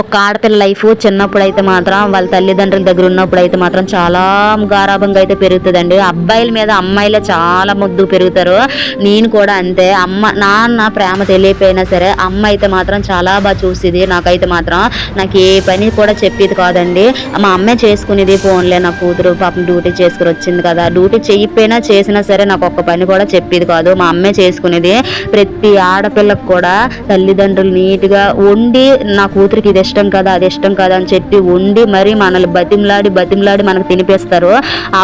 ఒక ఆడపిల్ల లైఫ్ చిన్నప్పుడు అయితే మాత్రం వాళ్ళ తల్లిదండ్రుల దగ్గర ఉన్నప్పుడు అయితే మాత్రం చాలా గారాభంగా అయితే పెరుగుతుందండి. అబ్బాయిల మీద అమ్మాయిలే చాలా ముద్దు పెరుగుతారు. నేను కూడా అంతే. అమ్మ నాన్న ప్రేమ తెలియపోయినా సరే అమ్మ అయితే మాత్రం చాలా బాగా చూసేది. నాకైతే మాత్రం నాకు ఏ పని కూడా చెప్పేది కాదండి. మా అమ్మే చేసుకునేది ఫోన్లే. నా కూతురు పాపం డ్యూటీ చేసుకుని వచ్చింది కదా. డ్యూటీ చేయకపోయినా చేసినా సరే నాకు ఒక్క పని కూడా చెప్పేది కాదు. మా అమ్మే చేసుకునేది ప్రతి ఆడపిల్లకు కూడా తల్లిదండ్రులు నీట్గా ఉండి నా కూతురికి ఇది ఇష్టం కదా అది ఇష్టం కదా అని చెప్పి ఉండి మరి మనల్ని బతిమలాడి బతిమలాడి మనకు తినిపిస్తారు.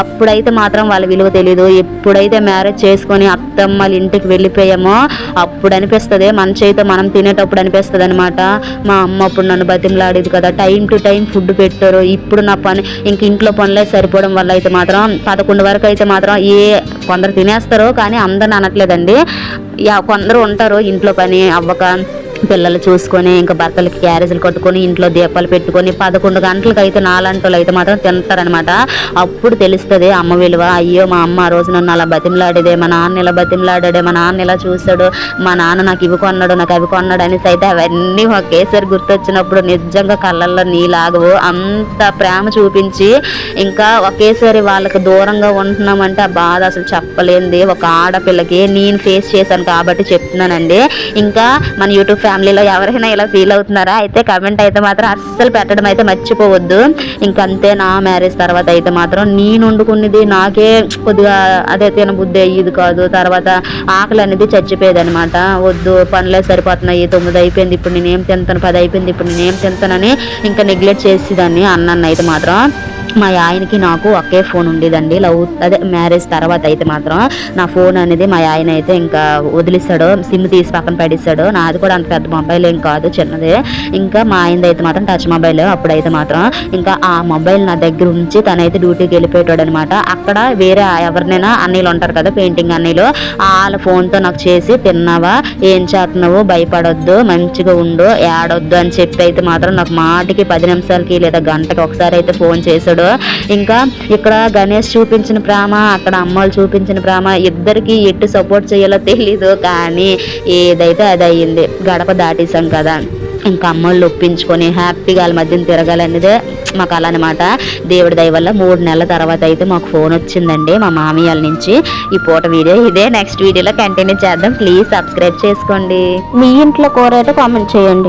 అప్పుడైతే మాత్రం వాళ్ళ విలువ తెలీదు. ఎప్పుడైతే మ్యారేజ్ చేసుకొని అత్తమ్మల ఇంటికి వెళ్ళిపోయామో అప్పుడు అనిపిస్తుంది. మన అయితే మనం తినేటప్పుడు అనిపిస్తుంది అనమాట మా అమ్మ అప్పుడు నన్ను బతిమలాడేది కదా. టైం టు టైం ఫుడ్ పెట్టారు. ఇప్పుడు నా పని ఇంక ఇంట్లో పనులే సరిపోవడం వల్ల అయితే మాత్రం పదకొండు వరకు అయితే మాత్రం ఏ కొందరు తినేస్తారు కానీ అందరిని అనట్లేదండి. యా కొందరు ఉంటారు ఇంట్లో పని అవ్వక. పిల్లలు చూసుకొని ఇంకా భర్తలకి క్యారేజీలు కట్టుకొని ఇంట్లో దీపాలు పెట్టుకొని పదకొండు గంటలకు అయితే నాలంటోళ్ళు అయితే మాత్రం తింటారనమాట అప్పుడు తెలుస్తుంది అమ్మ విలువ అయ్యో మా అమ్మ ఆ రోజు నన్ను అలా బతిమలాడేదే మా నాన్న ఇలా బతిమలాడాడే మా నాన్న ఇలా చూశాడు మా నాన్న నాకు ఇవి కొన్నాడు నాకు అవి కొన్నాడు అనేసి అయితే అవన్నీ ఒకేసారి గుర్తొచ్చినప్పుడు నిజంగా కళ్ళల్లో నీలాగవు. అంత ప్రేమ చూపించి ఇంకా ఒకేసారి వాళ్ళకి దూరంగా ఉంటున్నామంటే ఆ బాధ అసలు చెప్పలేనిది. ఒక ఆడపిల్లకి నేను ఫేస్ చేశాను కాబట్టి చెప్తున్నానండి. ఇంకా మన యూట్యూబ్ ఫ్యామిలీలో ఎవరైనా ఇలా ఫీల్ అవుతున్నారా? అయితే కమెంట్ అయితే మాత్రం అస్సలు పెట్టడం అయితే మర్చిపోవద్దు. ఇంకంతే నా మ్యారేజ్ తర్వాత అయితే మాత్రం నేను వండుకున్నది నాకే కొద్దిగా అదే తినబుద్ధి అయ్యేది కాదు. తర్వాత ఆకలి అనేది చచ్చిపోయేది అనమాట వద్దు పనులే సరిపోతున్నాయి తొమ్మిది అయిపోయింది ఇప్పుడు నేనేం తింటాను పది అయిపోయింది ఇప్పుడు నేనేం తింటానని ఇంకా నెగ్లెక్ట్ చేసేదాన్ని అన్నాను అయితే మాత్రం. మా ఆయనకి నాకు ఒకే ఫోన్ ఉండేదండి. లవ్ అదే మ్యారేజ్ తర్వాత అయితే మాత్రం నా ఫోన్ అనేది మా ఆయన అయితే ఇంకా వదిలిస్తాడు సిమ్ తీసి పక్కన పడేస్తాడు నాది కూడా అంత పెద్ద మొబైల్ ఏం కాదు చిన్నదే. ఇంకా మా ఆయనది అయితే మాత్రం టచ్ మొబైల్ అప్పుడైతే మాత్రం ఇంకా ఆ మొబైల్ నా దగ్గర ఉంచి తనైతే డ్యూటీకి వెళ్ళిపోయాడు అనమాట అక్కడ వేరే ఎవరినైనా అన్నీలు ఉంటారు కదా పెయింటింగ్ అన్నీలు వాళ్ళ ఫోన్తో నాకు చేసి తిన్నావా? ఏం చేస్తున్నావు? భయపడొద్దు మంచిగా ఉండు ఏడొద్దు అని చెప్పి అయితే మాత్రం నాకు మాటికి పది నిమిషాలకి లేదా గంటకి ఒకసారి అయితే ఫోన్ చేశాడు. ఇంకా ఇక్కడ గణేష్ చూపించిన ప్రేమ అక్కడ అమ్మలు చూపించిన ప్రేమ ఇద్దరికి ఎట్టు సపోర్ట్ చేయాలో తెలీదు కానీ ఏదైతే అది అయ్యింది గడప దాటేసాం కదా. ఇంకా అమ్మోళ్ళు ఒప్పించుకొని హ్యాపీగా వాళ్ళ మధ్యన తిరగాలనేదే మాకు అలా అనమాట దేవుడి దయ వల్ల మూడు నెలల తర్వాత అయితే మాకు ఫోన్ వచ్చిందండి మా మామయ్య నుంచి. ఈ పూట వీడియో ఇదే. నెక్స్ట్ వీడియోలో కంటిన్యూ చేద్దాం. ప్లీజ్ సబ్స్క్రైబ్ చేసుకోండి. మీ ఇంట్లో కూర అయితే కామెంట్ చేయండి.